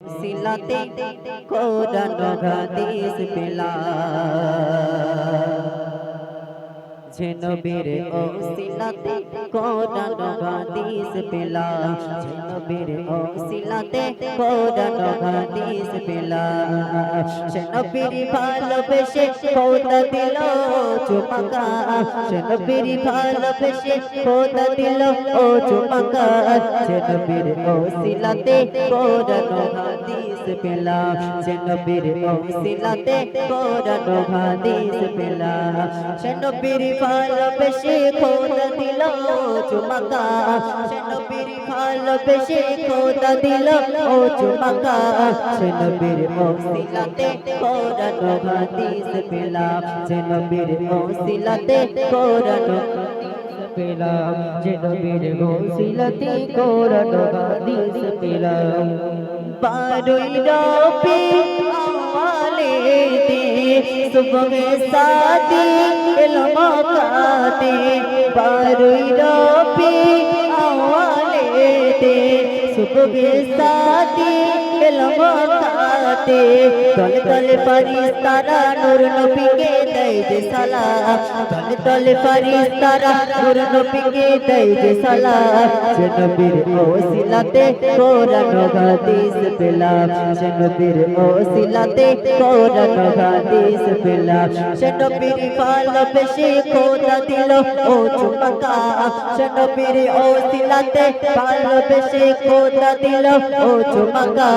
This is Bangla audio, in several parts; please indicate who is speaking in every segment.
Speaker 1: সিলাতে কোরআন হাদিস পেলা যে নবীর ও সিলাতে কোরআন হাদিস পেলা যে নবীর ও সিলাতে কোরআন হাদিস পেলা সে নবীর ভালোবেসে খোদা দিল চুমকা সে নবীর ভালোবেসে খোদা দিল ও চুমকা সে নবীর ও সিলাতে কোরআন হাদিস পেলা সে নবীর ও সিলাতে কোরআন হাদিস পেলা সে নবীর ভালোবেসে খোদা দিল চুমকা। সে নবীর ভালোবেসে খোদা দিল ও চুমকা। সে নবীর ও সিলাতে কোরআন হাদিস পেলা সে নবীর ও কোরআন
Speaker 2: পেলাম। যে নবীর গৌসিলতি কোরআন হাদিস পেলাম।
Speaker 1: বারুই রবি আমালে দে সুবহে সাদি এলো মকাতে বারুই রবি আমালে দে সুবহে মকাতে তলে তলে পারিস তারা নূর নবীকে দেয় যে সালাম। তলে তলে পারিস তারা নূর নবীকে দেয় যে সালাম। যে নবীর ওসিলাতে কোরআন হাদিস পেলাম। সে নবীর ওসিলাতে কোরআন হাদিস পেলাম। সে নবীর ভালোবেসে খোদা দিল ও চুমকা সে নবীর ওসিলাতে ভালোবেসে খোদা দিল ও চুমকা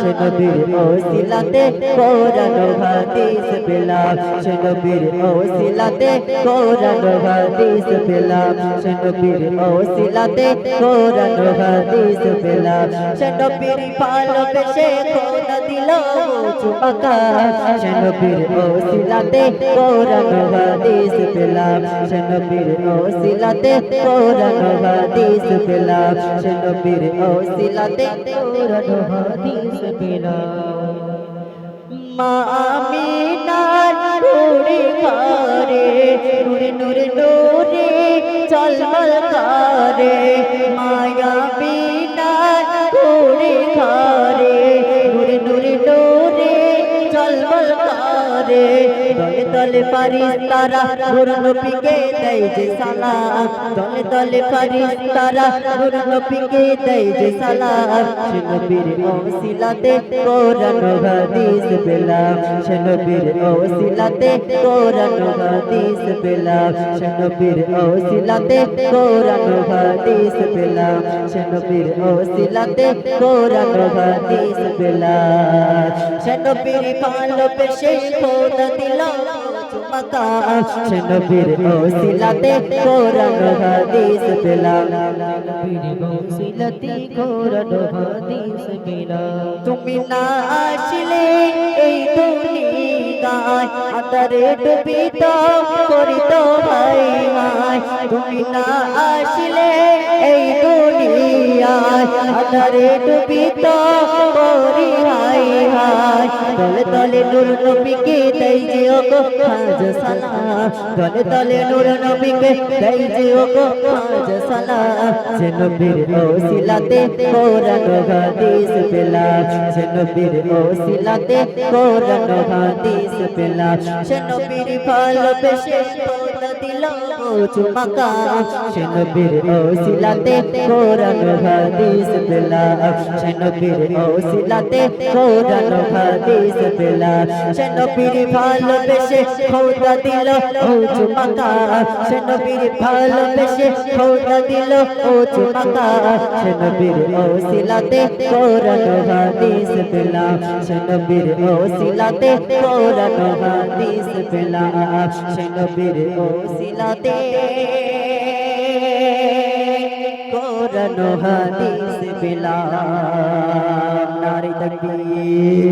Speaker 1: সে নবীর ওসিলাতে, কোরআন হাদিস পেলাম। সে নবীর ওসিলাতে, কোরআন হাদিস পেলাম। সে নবীর ওসিলাতে, কোরআন হাদিস পেলাম। সে নবীর ভালোবেসে খোদা দিল। চুমকা সে নবীর ওসিলাতে কোরআন হাদিস পেলাম। সে নবীর ওসিলাতে কোরআন হাদিস পেলাম। সে ওসিলাতে
Speaker 2: কোরআন হাদিস পেলাম।
Speaker 1: মা আমিনার নুরে ঘরে, নুরে নুরে নুরে, চলমল করে দলে পারিস তারা নূর নবীকে দেয় যে সালাম দলে দলে পারিস তারা নূর নবীকে দেয় যে সালাম সে নবীর ওসিলাতে কোরআন হাদিস পেলাম। সে নবীর ওসিলাতে কোরআন হাদিস পেলাম। সে নবীর ওসিলাতে কোরআন হাদিস পেলাম। সে নবীর ওসিলাতে কোরআন হাদিস পেলাম। সে নবীর ভালোবেসে খোদা দিল চুমকা সে নবীর ওসিলাতে কোরআন হাদিস পেলাম
Speaker 2: নবীর গৌসিলতি কোরআন হাদিস
Speaker 1: তুমি না আসলে এই দুনিয়ায় আদরে ডুবিত করিত ভাই মাই তুমি না আসলে এই দুনিয়ায় আদরে ডুবিত করি হাই হাই তলে তলে নূর নবীকে দেই যে ওগো খাজ সালাম তলে তলে নূর নবীকে দেই যে ওগো খাজ সালাম সে নবীর ওসিলাতে কোরআন হাদিস পেলাম। সে নবীর ওসিলাতে কোরআন হাদিস পেলাম। সে নবীর ভালোবেসে খোদা দিল চুমকা সে নবীর ওসিলাতে কোরআন, হাদিস পেলাম সে নবীর ওসিলাতে কোরআন, হাদিস দিল সে নবীর ভালোবেসে খোদা দিল ও ওসিলাতে কোরআন হাদিস পেলাম নারী তকবীর।